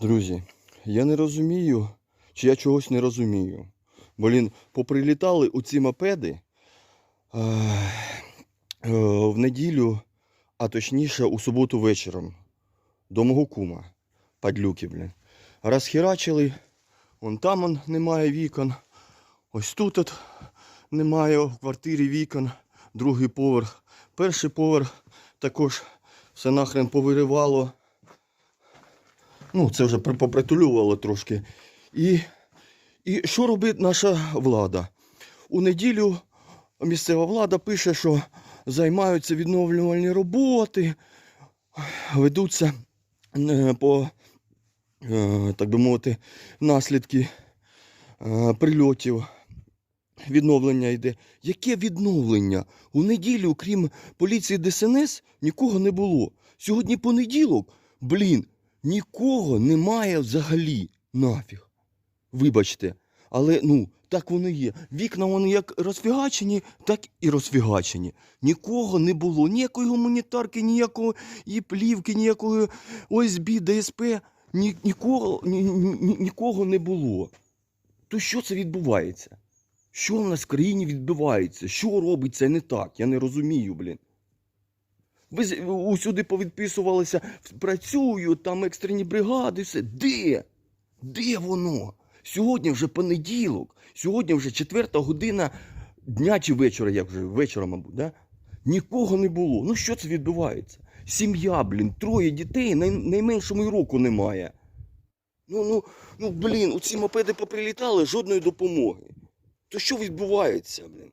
Друзі, я не розумію, чи я чогось не розумію. Блін, поприлітали у ці мопеди е, е, в неділю, а точніше у суботу вечором до мого кума, падлюки, блін. Розхерачили, вон там он немає вікон, ось тут от немає в квартирі вікон, другий поверх, перший поверх також все нахрен повиривало. Ну, це вже при- попритулювало трошки. І, і що робить наша влада? У неділю місцева влада пише, що займаються відновлювальні роботи, ведуться е, по, е, так би мовити, наслідки е, прильотів. Відновлення йде. Яке відновлення? У неділю, крім поліції ДСНС, нікого не було. Сьогодні понеділок, блін, нікого немає взагалі. Нафіг. Вибачте. Але ну, так воно є. Вікна вони як розфігачені, так і розфігачені. Нікого не було. Ніякої гуманітарки, ніякої і плівки, ніякої ОСБ, ДСП. Ні, нікого, ні, ні, нікого не було. То що це відбувається? Що в нас в країні відбувається? Що робиться не так? Я не розумію, блін. Ви усюди повідписувалися, працюю, там екстрені бригади, все. Де? Де воно? Сьогодні вже понеділок, сьогодні вже четверта година дня чи вечора, як вже вечора, мабуть, да? Нікого не було. Ну що це відбувається? Сім'я, блін, троє дітей, най, найменшому й року немає. Ну, ну, ну, блін, оці мопеди поприлітали, жодної допомоги. То що відбувається, блін?